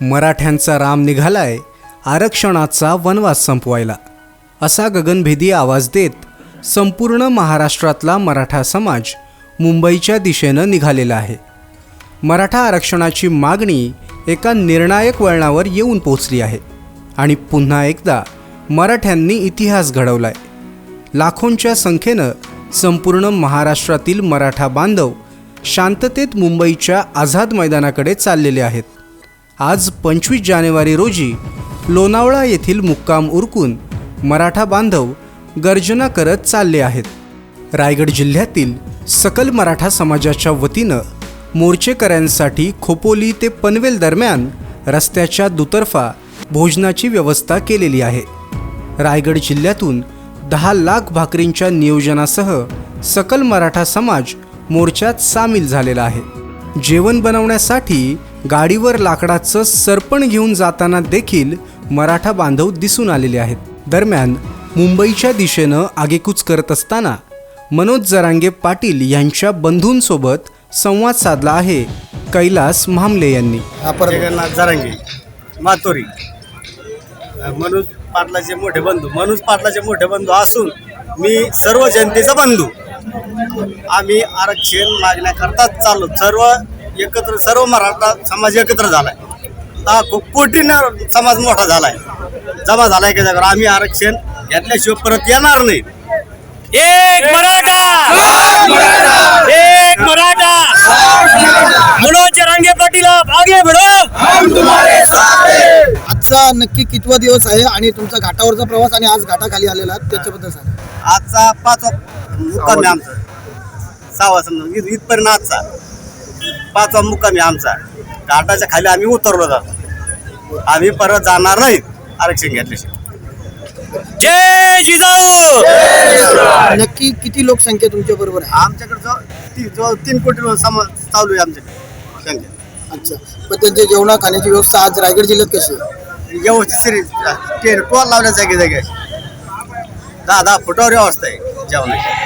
मराठ्यांचा राम निघालाय आरक्षणाचा वनवास संपवायला. असा गगनभेदी आवाज देत संपूर्ण महाराष्ट्रातला मराठा समाज मुंबईच्या दिशेनं निघालेला आहे. मराठा आरक्षणाची मागणी एका निर्णायक वळणावर येऊन पोचली आहे आणि पुन्हा एकदा मराठ्यांनी इतिहास घडवलाय. लाखोंच्या संख्येनं संपूर्ण महाराष्ट्रातील मराठा बांधव शांततेत मुंबईच्या आझाद मैदानाकडे चाललेले आहेत. आज पंचवीस जानेवारी रोजी लोणावळा येथील मुक्काम उरकून मराठा बांधव गर्जना करत चालले आहेत. रायगड जिल्ह्यातील सकल मराठा समाजाच्या वतीनं मोर्चेकऱ्यांसाठी खोपोली ते पनवेल दरम्यान रस्त्याच्या दुतर्फा भोजनाची व्यवस्था केलेली आहे. रायगड जिल्ह्यातून दहा लाख भाकरींच्या नियोजनासह सकल मराठा समाज मोर्चात सामील झालेला आहे. जेवण बनवण्यासाठी गाडीवर लाकडाचं सरपण घेऊन जाताना देखील मराठा बांधव दिसून आलेले आहेत. दरम्यान मुंबईच्या दिशेनं आगेकूच करत असताना मनोज जरांगे पाटील यांच्या बंधूंसोबत संवाद साधला आहे कैलास म्हामले यांनी. जगन्नाथ जरांगे मातोरी. मनोज पाटलाचे मोठे बंधू. मनोज पाटलाचे मोठे बंधू असून मी सर्व जनतेचा बंधू. आम्ही आरक्षण मागण्याकरताच चाललो. सर्व एकत्र सर्व मराठा समाज एकत्र झालाय. हा खूप कोटीनं समाज मोठा झालाय. जमा झालाय का जागर आम्ही आरक्षण घेतल्याशिवाय परत येणार नाही. एक मराठा! एक मराठा! मनोज रंगे पाटील आगे बढ़ो आजचा नक्की कितवा दिवस आहे आणि तुमचा घाटावरचा प्रवास आणि आज घाटाखाली आलेला आहात, त्याच्याबद्दल सांगा. आजचा पाचवा मुक्काम आहे आमचा. सहावा समजा इथ- इथपर्यंत आजचा. पाचवा मुक्काम आहे आमचा. घाटाच्या खाली आम्ही उतरलो जातो. आम्ही परत जाणार नाहीत आरक्षण घेतल्याशिवाय. जय जिजाऊ! नक्की किती लोकसंख्या तुमच्या बरोबर आहे? आमच्याकडे जो ती जो तीन कोटी लोक समाज चालू आहे आमच्याकडे संख्या. अच्छा. पण त्यांच्या जेवणा खाण्याची व्यवस्था आज रायगड जिल्ह्यात कशी आहे? व्यवस्थित सिरी टेन टोल लावल्या जागे जागे दहा दहा फुटावर व्यवस्था आहे जेवणाची.